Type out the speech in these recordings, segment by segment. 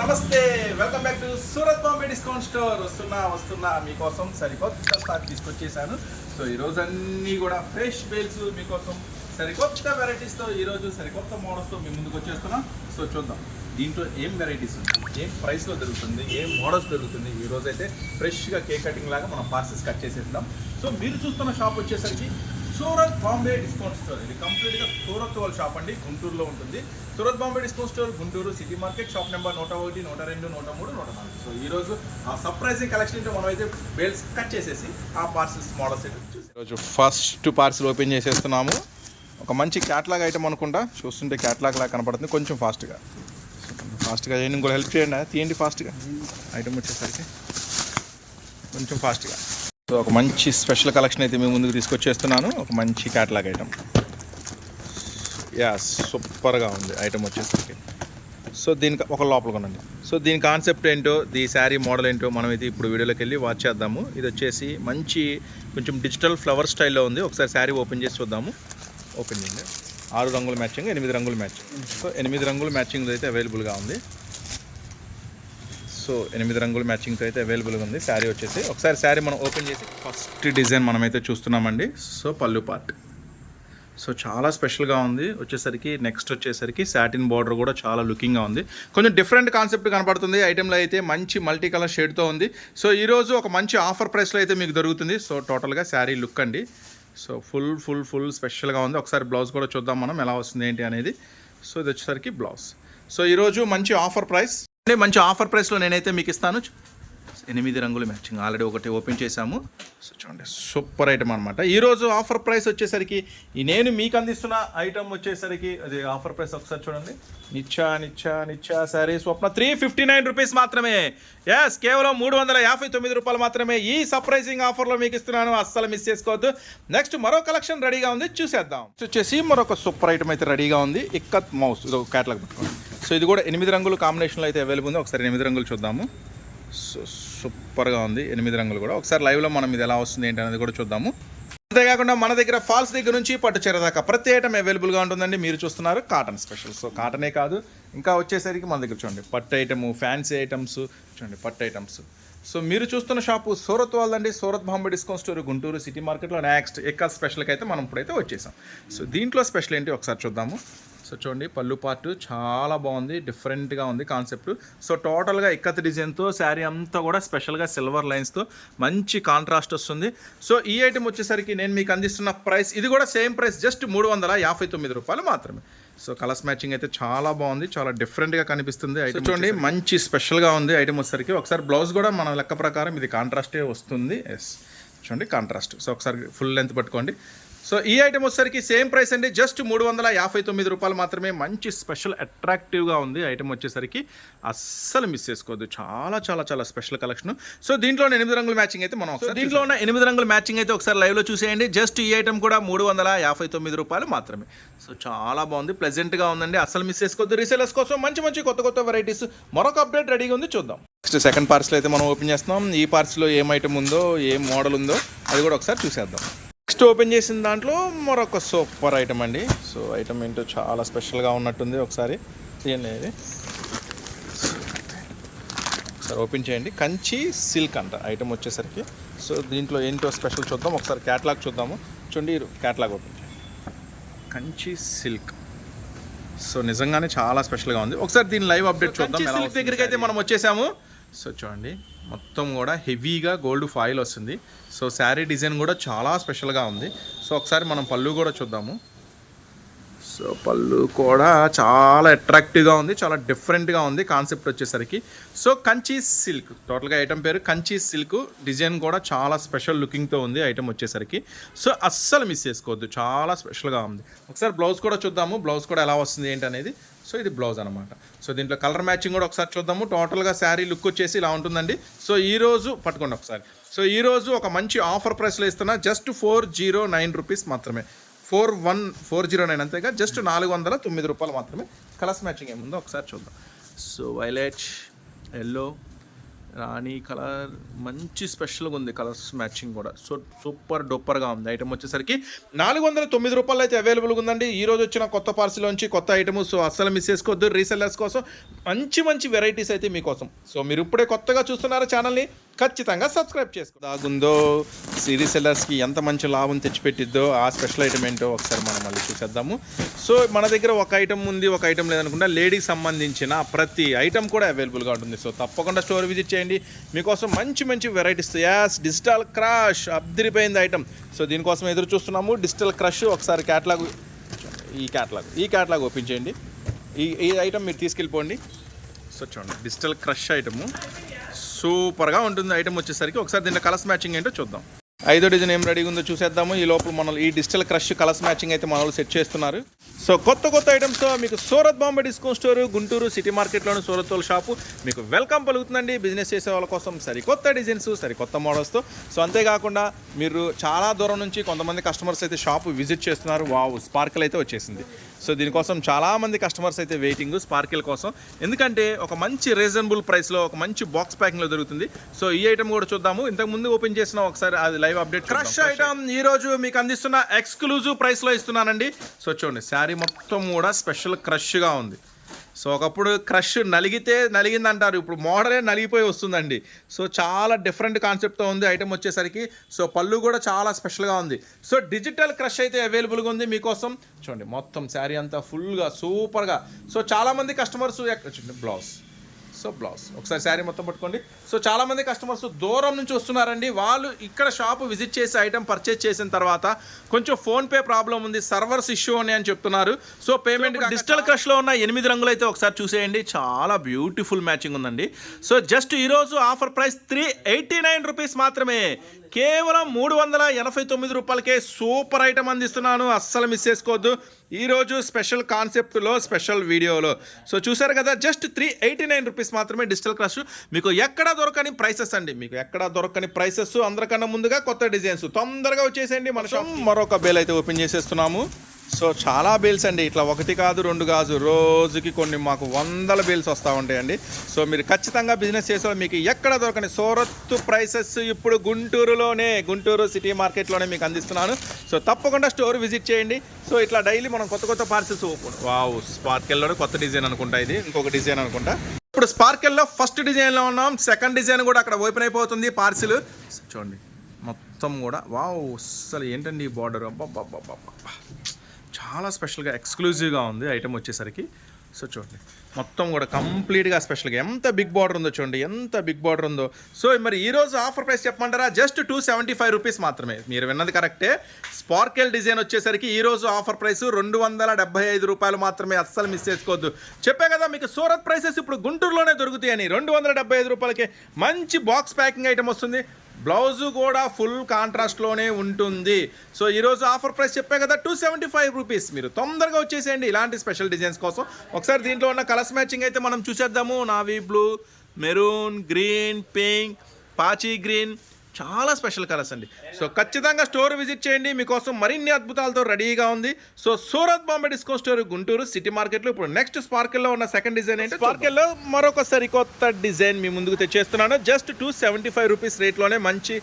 నమస్తే welcome back to Surat Bombay discount store. వస్తున్నా వస్తున్నా మీకోసం సరికొత్త స్టాక్ తీసుకొచ్చేసాను. సో ఈరోజు అన్నీ కూడా ఫ్రెష్ బేల్స్ మీకోసం సరికొత్త వెరైటీస్తో ఈరోజు సరికొత్త మోడల్స్తో మీ ముందుకు వచ్చేస్తున్నాం. సో చూద్దాం. దీంట్లో ఏం వెరైటీస్ ఉంటాయి ఏం ప్రైస్లో దొరుకుతుంది? ఏం మోడల్స్ దొరుకుతుంది? ఈరోజు అయితే ఫ్రెష్గా కేక్ కటింగ్ లాగా మనం పార్సెస్ కట్ చేసేద్దాం. సో మీరు చూస్తున్న షాప్ వచ్చేసరికి సూరత్ బాంబే డిస్కౌంట్ స్టోర్. ఇది కంప్లీట్గా సూరత్ వాళ్ళ షాప్ అండి గుంటూరులో ఉంటుంది. Surat Bombay discount store Guntur city market shop number నూట ఒకటి నూట రెండు నూట మూడు నూట నాలుగు. సో ఈ రోజు ఆ సర్ప్రైజింగ్ కలెక్షన్ మనం అయితే బేల్స్ కట్ చేసేసి ఆ పార్సల్స్ మోడల్స్ ఈరోజు ఫస్ట్ పార్సిల్ ఓపెన్ చేసేస్తున్నాము. ఒక మంచి క్యాట్లాగ్ ఐటమ్ అనుకుంటా. చూస్తుంటే క్యాట్లాగ్ లాగా కనపడుతుంది. కొంచెం ఫాస్ట్గా ఫాస్ట్గా చేయండి ఇంకో హెల్ప్ చేయండి. తీయండి ఫాస్ట్గా ఐటమ్ వచ్చేసరికి. కొంచెం ఫాస్ట్గా సో ఒక మంచి స్పెషల్ కలెక్షన్ అయితే మేము ముందుకు తీసుకొచ్చేస్తున్నాను. ఒక మంచి క్యాటలాగ్ ఐటమ్. యా సూపర్గా ఉంది ఐటమ్ వచ్చేసరికి. సో దీనికి ఒక లోపల కొనండి. సో దీని కాన్సెప్ట్ ఏంటో ఈ శారీ మోడల్ ఏంటో మనం అయితే ఇప్పుడు వీడియోలోకి వెళ్ళి వాచ్ చేద్దాము. ఇది వచ్చేసి మంచి కొంచెం డిజిటల్ ఫ్లవర్ స్టైల్లో ఉంది. ఒకసారి శారీ ఓపెన్ చేసి చూద్దాము. ఓపెన్ చేయండి. ఆరు రంగుల మ్యాచింగ్ ఎనిమిది రంగుల మ్యాచింగ్ సో ఎనిమిది రంగుల మ్యాచింగ్ అయితే అవైలబుల్గా ఉంది. సో ఎనిమిది రంగుల మ్యాచింగ్తో అయితే అవైలబుల్గా ఉంది. శారీ వచ్చేసి ఒకసారి శారీ మనం ఓపెన్ చేసి ఫస్ట్ డిజైన్ మనమైతే చూస్తున్నామండి. సో పళ్ళు పార్ట్ సో చాలా స్పెషల్గా ఉంది. వచ్చేసరికి నెక్స్ట్ వచ్చేసరికి సాటిన్ బార్డర్ కూడా చాలా లుకింగ్గా ఉంది. కొంచెం డిఫరెంట్ కాన్సెప్ట్ కనపడుతుంది. ఐటెంలో అయితే మంచి మల్టీ కలర్ షేడ్తో ఉంది. సో ఈరోజు ఒక మంచి ఆఫర్ ప్రైస్లో అయితే మీకు దొరుకుతుంది. సో టోటల్గా శారీ లుక్ అండి. సో ఫుల్ ఫుల్ ఫుల్ స్పెషల్గా ఉంది. ఒకసారి బ్లౌజ్ కూడా చూద్దాం మనం ఎలా వస్తుంది ఏంటి అనేది. సో ఇది వచ్చేసరికి బ్లౌజ్ సో ఈరోజు మంచి ఆఫర్ ప్రైస్ మంచి ఆఫర్ ప్రైస్లో నేనైతే మీకు ఇస్తాను. ఎనిమిది రంగుల మ్యాచింగ్. ఆల్రెడీ ఒకటి ఓపెన్ చేశాము. సో చూడండి సూపర్ ఐటమ్ అనమాట ఈరోజు ఆఫర్ ప్రైస్ వచ్చేసరికి నేను మీకు అందిస్తున్న ఐటమ్ వచ్చేసరికి అది ఆఫర్ ప్రైస్ ఒకసారి చూడండి. నిచ్చా నిచ్చా నిచ్చా sorry Swapna three fifty nine rupees మాత్రమే. ఎస్ కేవలం మూడు వందల యాభై తొమ్మిది రూపాయలు మాత్రమే ఈ సర్ప్రైజింగ్ ఆఫర్లో మీకు ఇస్తున్నాను. అస్సలు మిస్ చేసుకోవద్దు. నెక్స్ట్ మరో కలెక్షన్ రెడీగా ఉంది. చూసేద్దాం. వచ్చేసి మరొక సూపర్ ఐటమ్ అయితే రెడీగా ఉంది. ఇక్కత్ మౌస్ ఇది ఒక క్యాటలాగ్ పెట్టుకోండి. సో ఇది కూడా ఎనిమిది రంగులు కాంబినేషన్లో అయితే అవైలబుల్ ఉంది. ఒకసారి ఎనిమిది రంగులు చూద్దాము. సూపర్గా ఉంది. ఎనిమిది రంగులు కూడా. ఒకసారి లైవ్లో మనం ఇది ఎలా వస్తుంది ఏంటి అనేది కూడా చూద్దాము. అంతేకాకుండా మన దగ్గర ఫాల్స్ దగ్గర నుంచి పట్టు చీర దాకా ప్రతి ఐటమ్ అవైలబుల్గా ఉంటుందండి. మీరు చూస్తున్నారు కాటన్ స్పెషల్. సో కాటనే కాదు. ఇంకా వచ్చేసరికి మన దగ్గర చూడండి. పట్టు ఐటమ్ ఫ్యాన్సీ ఐటమ్స్. చూడండి పట్టు ఐటమ్స్. సో మీరు చూస్తున్న షాపు సూరత్ వాళ్ళండి Surat Bombay discount store Guntur city మార్కెట్లో. నెక్స్ట్ ఎక్క స్పెషల్కి అయితే మనం ఇప్పుడైతే వచ్చేసాం. సో దీంట్లో స్పెషల్ ఏంటి ఒకసారి చూద్దాము. సో చూడండి పళ్ళు పార్ట్ చాలా బాగుంది డిఫరెంట్గా ఉంది కాన్సెప్ట్ సో టోటల్గా ఇక్కత్ డిజైన్తో శారీ అంతా కూడా స్పెషల్గా సిల్వర్ లైన్స్తో మంచి కాంట్రాస్ట్ వస్తుంది. సో ఈ ఐటమ్ వచ్చేసరికి నేను మీకు అందిస్తున్న ప్రైస్ ఇది కూడా సేమ్ ప్రైస్ జస్ట్ మూడు వందల యాభై తొమ్మిది రూపాయలు మాత్రమే. సో కలర్స్ మ్యాచింగ్ అయితే చాలా బాగుంది చాలా డిఫరెంట్గా కనిపిస్తుంది ఐటమ్ చూడండి మంచి స్పెషల్గా ఉంది ఐటమ్ వచ్చేసరికి. ఒకసారి బ్లౌజ్ కూడా మన లెక్క ప్రకారం ఇది కాంట్రాస్టే వస్తుంది. ఎస్ చూడండి కాంట్రాస్ట్ సో ఒకసారి ఫుల్ లెంత్ పట్టుకోండి. సో ఈ ఐటమ్ వచ్చేసరికి సేమ్ ప్రైస్ అండి. జస్ట్ మూడు వందల యాభై తొమ్మిది రూపాయలు మాత్రమే. మంచి స్పెషల్ అట్రాక్టివ్గా ఉంది ఐటమ్ వచ్చేసరికి. అస్సలు మిస్ చేసుకోవద్దు. చాలా చాలా చాలా స్పెషల్ కలెక్షన్ సో దీంట్లో ఉన్న ఎనిమిది రంగుల మ్యాచింగ్ అయితే మనం ఒకసారి దీంట్లో ఉన్న ఎనిమిది రంగుల మ్యాచింగ్ అయితే ఒకసారి లైవ్లో చూసేయండి. జస్ట్ ఈ ఐటమ్ కూడా మూడు వందల యాభై తొమ్మిది రూపాయలు మాత్రమే. సో చాలా బాగుంది. ప్లెజెంట్గా ఉందండి. అస్సలు మిస్ చేసుకోవద్దు. రీసేలర్స్ కోసం మంచి మంచి కొత్త కొత్త వెరైటీస్ మరొక అప్డేట్ రెడీగా ఉంది. చూద్దాం. నెక్స్ట్ సెకండ్ పార్సల్ అయితే మనం ఓపెన్ చేస్తున్నాం. ఈ పార్సల్లో ఏం ఐటమ్ ఉందో ఏం మోడల్ ఉందో అది కూడా ఒకసారి చూసేద్దాం. నెక్స్ట్ ఓపెన్ చేసిన దాంట్లో మరొక సూపర్ ఐటమ్ అండి. సో ఐటమ్ ఏంటో చాలా స్పెషల్గా ఉన్నట్టుంది ఒకసారి. తీయండి ఇది. ఒకసారి ఓపెన్ చేయండి. కంచి సిల్క్ అంట ఐటమ్ వచ్చేసరికి. సో దీంట్లో ఏంటో స్పెషల్ చూద్దాం. ఒకసారి క్యాట్లాగ్ చూద్దాము. చూడండి క్యాట్లాగ్ ఓపెన్ చేయండి. కంచి సిల్క్. సో నిజంగానే చాలా స్పెషల్గా ఉంది. ఒకసారి దీని లైవ్ అప్డేట్ చూద్దాం సిల్క్ దగ్గరికి అయితే మనం వచ్చేసాము. సో చూడండి. మొత్తం కూడా హెవీగా గోల్డ్ ఫాయిల్ వస్తుంది. సో శారీ డిజైన్ కూడా చాలా స్పెషల్గా ఉంది. సో ఒకసారి మనం పళ్ళు కూడా చూద్దాము. సో పళ్ళు కూడా చాలా అట్రాక్టివ్గా ఉంది. చాలా డిఫరెంట్గా ఉంది కాన్సెప్ట్ వచ్చేసరికి. So Kanchi silk. టోటల్గా ఐటమ్ పేరు కంచి సిల్క్. డిజైన్ కూడా చాలా స్పెషల్ లుకింగ్తో ఉంది ఐటమ్ వచ్చేసరికి. సో అస్సలు మిస్ చేసుకోవద్దు. చాలా స్పెషల్గా ఉంది. ఒకసారి బ్లౌజ్ కూడా చూద్దాము. బ్లౌజ్ కూడా ఎలా వస్తుంది ఏంటి అనేది సో ఇది బ్లౌజ్ అనమాట సో దీంట్లో కలర్ మ్యాచింగ్ కూడా ఒకసారి చూద్దాము. టోటల్గా శారీ లుక్ వచ్చేసి ఇలా ఉంటుందండి. సో ఈ రోజు పట్టుకోండి ఒకసారి. సో ఈ రోజు ఒక మంచి ఆఫర్ ప్రైస్లో ఇస్తున్నా. Just four zero nine rupees మాత్రమే. Four one four zero nine అంతేగా. జస్ట్ నాలుగు వందల తొమ్మిది రూపాయలు మాత్రమే. కలర్స్ మ్యాచింగ్ ఏముందో ఒకసారి చూద్దాం. సో వైలెట్ ఎల్లో రాణి కలర్ మంచి స్పెషల్గా ఉంది కలర్స్ మ్యాచింగ్ కూడా. సో సూపర్ డూపర్గా ఉంది. ఐటమ్ వచ్చేసరికి నాలుగు వందల తొమ్మిది రూపాయలు అయితే అవైలబుల్గా ఉందండి. ఈ రోజు వచ్చిన కొత్త పార్సిల్లోంచి కొత్త ఐటమ్ సో అస్సలు మిస్ చేసుకోవద్దు. రీసెల్లర్స్ కోసం మంచి మంచి వెరైటీస్ అయితే మీకోసం. సో మీరు ఇప్పుడే కొత్తగా చూస్తున్నారా ఛానల్ని ఖచ్చితంగా సబ్స్క్రైబ్ చేసుకో. దాగుందో సిరీ సెల్లర్స్కి ఎంత మంచి లాభం తెచ్చిపెట్టిద్దో ఆ స్పెషల్ ఐటమ్ ఏంటో ఒకసారి మనం మళ్ళీ చూసేద్దాము. సో మన దగ్గర ఒక ఐటమ్ ఉంది ఒక ఐటమ్ లేదనుకుంటా లేడీకి సంబంధించిన ప్రతి ఐటమ్ కూడా అవైలబుల్గా ఉంటుంది. సో తప్పకుండా స్టోర్ విజిట్ చేయండి. మీకోసం మంచి మంచి వెరైటీస్. యాస్ డిజిటల్ క్రాష్ అబ్దిరిపోయింది ఐటమ్. సో దీనికోసం ఎదురు చూస్తున్నాము. డిజిటల్ క్రష్ ఒకసారి క్యాట్లాగ్ ఈ క్యాట్లాగ్ ఈ క్యాట్లాగ్ ఓపెన్ చేయండి. ఈ ఈ ఐటమ్ మీరు తీసుకెళ్ళిపోండి. సో చూడండి. Digital crush item. సూపర్గా ఉంటుంది ఐటమ్ వచ్చేసరికి. ఒకసారి దీంట్లో కలర్స్ మ్యాచింగ్ ఏంటో చూద్దాం. ఐదో డిజైన్ ఏం రెడీగా ఉందో చూసేద్దాము. ఈ లోపల మనం ఈ డిజిటల్ క్రష్ కలర్స్ మ్యాచింగ్ అయితే మన వాళ్ళు సెట్ చేస్తున్నారు. సో కొత్త కొత్త ఐటమ్స్తో మీకు Surat Bombay discount store Guntur city మార్కెట్లోని Surat వాళ్ళ షాపు మీకు వెల్కమ్ పలుకుతుందండి. బిజినెస్ చేసే వాళ్ళ కోసం సరికొత్త డిజైన్స్ సరికొత్త మోడల్స్తో సో అంతేకాకుండా మీరు చాలా దూరం నుంచి కొంతమంది కస్టమర్స్ అయితే షాపు విజిట్ చేస్తున్నారు. వావ్ స్పార్కిల్ అయితే వచ్చేసింది. సో దీనికోసం చాలామంది కస్టమర్స్ అయితే వెయిటింగ్ స్పార్కిల్ కోసం. ఎందుకంటే ఒక మంచి రీజనబుల్ ప్రైస్లో ఒక మంచి బాక్స్ ప్యాకింగ్లో దొరుకుతుంది. సో ఈ ఐటమ్ కూడా చూద్దాము. ఇంతకు ముందు ఓపెన్ చేసిన ఒకసారి అది లైవ్ అప్డేట్ క్రష్ ఐటమ్ ఈ రోజు మీకు అందిస్తున్న ఎక్స్క్లూజివ్ ప్రైస్లో ఇస్తున్నానండి. సో చూడండి శారీ మొత్తం కూడా స్పెషల్ క్రష్గా ఉంది. సో ఒకప్పుడు క్రష్ నలిగితే నలిగింది అంటారు ఇప్పుడు మోడలే నలిగిపోయి వస్తుందండి. సో చాలా డిఫరెంట్ కాన్సెప్ట్తో ఉంది ఐటెం వచ్చేసరికి. సో పళ్ళు కూడా చాలా స్పెషల్గా ఉంది. సో డిజిటల్ క్రష్ అయితే అవైలబుల్గా ఉంది మీకోసం. చూడండి మొత్తం శారీ అంతా ఫుల్గా సూపర్గా సో చాలామంది కస్టమర్స్ చూడండి బ్లౌజ్. So blouse. ఒకసారి శారీ మొత్తం పట్టుకోండి. సో చాలామంది కస్టమర్స్ దూరం నుంచి వస్తున్నారండి. వాళ్ళు ఇక్కడ షాప్ విజిట్ చేసి ఐటమ్ పర్చేస్ చేసిన తర్వాత కొంచెం ఫోన్పే ప్రాబ్లం ఉంది సర్వర్స్ ఇష్యూ అని అని చెప్తున్నారు. సో పేమెంట్ డిజిటల్ క్రష్లో ఉన్న ఎనిమిది రంగులు అయితే ఒకసారి చూసేయండి. చాలా బ్యూటిఫుల్ మ్యాచింగ్ ఉందండి. సో జస్ట్ ఈరోజు offer price three eighty nine rupees మాత్రమే. కేవలం మూడు వందల ఎనభై తొమ్మిది రూపాయలకే సూపర్ ఐటమ్ అందిస్తున్నాను. అస్సలు మిస్ చేసుకోవద్దు. ఈరోజు స్పెషల్ కాన్సెప్ట్లో స్పెషల్ వీడియోలో. సో చూసారు కదా just three eighty nine rupees మాత్రమే డిజిటల్ క్రష్. మీకు ఎక్కడ దొరకని ప్రైసెస్ అండి. మీకు ఎక్కడ దొరకని ప్రైసెస్ అందరికన్నా ముందుగా కొత్త డిజైన్స్. తొందరగా వచ్చేసేయండి మన మరొక బేల్ అయితే ఓపెన్ చేసేస్తున్నాము. సో చాలా బేల్స్ అండి. ఇట్లా ఒకటి కాదు రెండు కాదు రోజుకి కొన్ని మాకు వందల బేల్స్ వస్తూ ఉంటాయండి. సో మీరు ఖచ్చితంగా బిజినెస్ చేసే మీకు ఎక్కడ దొరకని సోరత్తు ప్రైసెస్ ఇప్పుడు గుంటూరులోనే గుంటూరు సిటీ మార్కెట్లోనే మీకు అందిస్తున్నాను. సో తప్పకుండా స్టోర్ విజిట్ చేయండి. సో ఇట్లా డైలీ మనం కొత్త కొత్త పార్సిల్స్ వావ్ స్పార్కెల్లోనే కొత్త డిజైన్ అనుకుంటా ఇది. ఇంకొక డిజైన్ అనుకుంటా. ఇప్పుడు స్పార్కెల్లో ఫస్ట్ డిజైన్లో ఉన్నాం. సెకండ్ డిజైన్ కూడా అక్కడ ఓపెన్ అయిపోతుంది పార్సిల్ చూడండి మొత్తం కూడా. వావ్ అసలు ఏంటండి ఈ బార్డర్ అబ్బా చాలా స్పెషల్గా ఎక్స్క్లూజివ్గా ఉంది ఐటమ్ వచ్చేసరికి. సో చూడండి. మొత్తం కూడా కంప్లీట్గా స్పెషల్గా. ఎంత బిగ్ బార్డర్ ఉందో చూడండి. ఎంత బిగ్ బార్డర్ ఉందో. సో మరి ఈరోజు ఆఫర్ ప్రైస్ చెప్పమంటారా? Just two seventy five rupees మాత్రమే. మీరు విన్నది కరెక్టే. స్పార్కెల్ డిజైన్ వచ్చేసరికి ఈరోజు ఆఫర్ ప్రైస్ రెండు వందల డెబ్బై ఐదు రూపాయలు మాత్రమే. అస్సలు మిస్ చేసుకోవద్దు. చెప్పే కదా మీకు సూరత్ ప్రైసెస్ ఇప్పుడు గుంటూరులోనే దొరుకుతాయని. రెండు వందల డెబ్బై ఐదు రూపాయలకి మంచి బాక్స్ ప్యాకింగ్ ఐటమ్ వస్తుంది. బ్లౌజు కూడా ఫుల్ కాంట్రాస్ట్లోనే ఉంటుంది. సో ఈరోజు ఆఫర్ ప్రైస్ చెప్పే కదా టూ సెవెంటీ ఫైవ్ రూపీస్. మీరు తొందరగా వచ్చేసేయండి ఇలాంటి స్పెషల్ డిజైన్స్ కోసం. ఒకసారి దీంట్లో ఉన్న కలర్స్ మ్యాచింగ్ అయితే మనం చూసేద్దాము. Navy blue maroon green pink పాచీ green చాలా స్పెషల్ కలర్స్ అండి. సో ఖచ్చితంగా స్టోర్ విజిట్ చేయండి. మీకోసం మరిన్ని అద్భుతాలతో రెడీగా ఉంది. So Surat Bombay disco store Guntur city మార్కెట్లో ఇప్పుడు నెక్స్ట్ స్పార్కిల్లో ఉన్న సెకండ్ డిజైన్ ఏంటి స్పార్కిల్లో మరొక సరికొత్త డిజైన్ మీ ముందుకు తెచ్చేస్తున్నాను. Just two seventy five rupees రేట్లోనే మంచి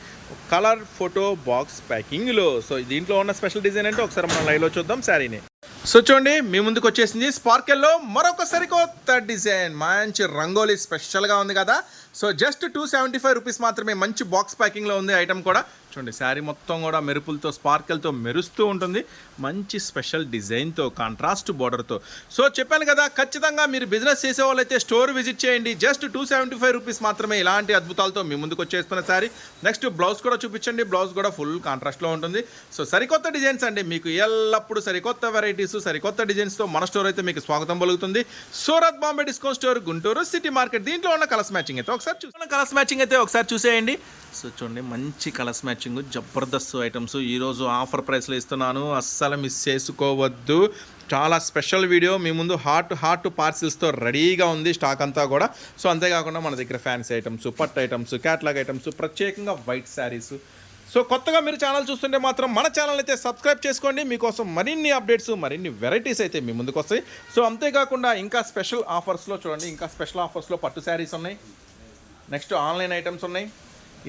కలర్ ఫోటో బాక్స్ ప్యాకింగ్లో. సో దీంట్లో ఉన్న స్పెషల్ డిజైన్ అంటే ఒకసారి మనం లైవ్లో చూద్దాం శారీని. సో చూడండి మీ ముందుకు వచ్చేసింది స్పార్కెల్లో మరొక సరికొత్త డిజైన్. మంచి రంగోలీ స్పెషల్గా ఉంది కదా. So just two seventy five rupees మాత్రమే మంచి బాక్స్ ప్యాకింగ్లో ఉంది ఐటమ్ కూడా. చూడండి శారీ మొత్తం కూడా మెరుపులతో స్పార్కెల్తో మెరుస్తూ ఉంటుంది. మంచి స్పెషల్ డిజైన్తో కాంట్రాస్ట్ బార్డర్తో. సో చెప్పాను కదా ఖచ్చితంగా మీరు బిజినెస్ చేసే వాళ్ళైతే స్టోర్ విజిట్ చేయండి. Just two seventy five rupees మాత్రమే ఇలాంటి అద్భుతాలతో మీ ముందుకు వచ్చేస్తున్న శారీ. నెక్స్ట్ బ్లౌజ్ కూడా చూపించండి. బ్లౌజ్ కూడా ఫుల్ కాంట్రాస్ట్లో ఉంటుంది. సో సరికొత్త డిజైన్స్ అండి. మీకు ఎల్లప్పుడూ సరికొత్త వెరైటీస్ సరికొత్త డిజైన్స్తో మన స్టోర్ అయితే మీకు స్వాగతం పలుకుతుంది. Surat Bombay discount store Guntur city market. దీంట్లో ఉన్న కలర్స్ మ్యాచింగ్ అయితే ఒకసారి చూసిన కలర్స్ మ్యాచింగ్ అయితే ఒకసారి చూసేయండి. సో చూడండి మంచి కలర్స్ మ్యాచింగ్ జబర్దస్త్ ఐటమ్స్ ఈరోజు ఆఫర్ ప్రైస్లో ఇస్తున్నాను. అస్సలు మిస్ చేసుకోవద్దు. చాలా స్పెషల్ వీడియో. మీ ముందు హాట్ హాట్ పార్సిల్స్తో రెడీగా ఉంది స్టాక్ అంతా కూడా. సో అంతేకాకుండా మన దగ్గర ఫ్యాన్సీ ఐటమ్స్ పట్ ఐటమ్స్ క్యాట్లాగ్ ఐటమ్స్ ప్రత్యేకంగా వైట్ శారీస్ సో కొత్తగా మీరు ఛానల్ చూస్తుంటే మాత్రం మన ఛానల్ అయితే సబ్స్క్రైబ్ చేసుకోండి. మీకోసం మరిన్ని అప్డేట్స్ మరిన్ని వెరైటీస్ అయితే మీ ముందుకు వస్తాయి. సో అంతేకాకుండా ఇంకా స్పెషల్ ఆఫర్స్లో చూడండి. ఇంకా స్పెషల్ ఆఫర్స్లో పట్టు శారీస్ ఉన్నాయి. నెక్స్ట్ ఆన్లైన్ ఐటమ్స్ ఉన్నాయి.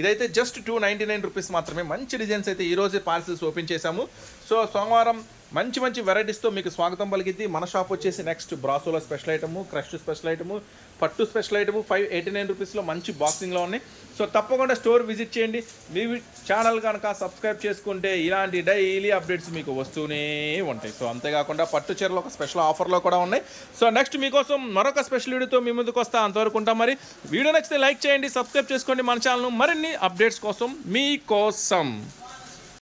ఇదైతే just two ninety nine rupees మాత్రమే. మంచి డిజైన్స్ అయితే ఈ రోజే పార్సిల్స్ ఓపెన్ చేశాము. సో సోమవారం మంచి మంచి వెరైటీస్తో మీకు స్వాగతం పలికిద్ది మన షాప్ వచ్చేసి next బ్రాసోలో special item crush special item పట్టు special item five eighty nine రూపీస్లో మంచి బాక్సింగ్లో ఉన్నాయి. సో తప్పకుండా స్టోర్ విజిట్ చేయండి. మీ ఛానల్ కనుక సబ్స్క్రైబ్ చేసుకుంటే ఇలాంటి డైలీ అప్డేట్స్ మీకు వస్తూనే ఉంటాయి. సో అంతేకాకుండా పట్టు చీరలు ఒక స్పెషల్ ఆఫర్లో కూడా ఉన్నాయి. సో నెక్స్ట్ మీకోసం మరొక స్పెషల్ వీడియోతో మీ ముందుకు వస్తా అంతవరకు ఉంటాం మరి. వీడియో నచ్చితే లైక్ చేయండి సబ్స్క్రైబ్ చేసుకోండి మన ఛానల్ మరిన్ని అప్డేట్స్ కోసం మీకోసం.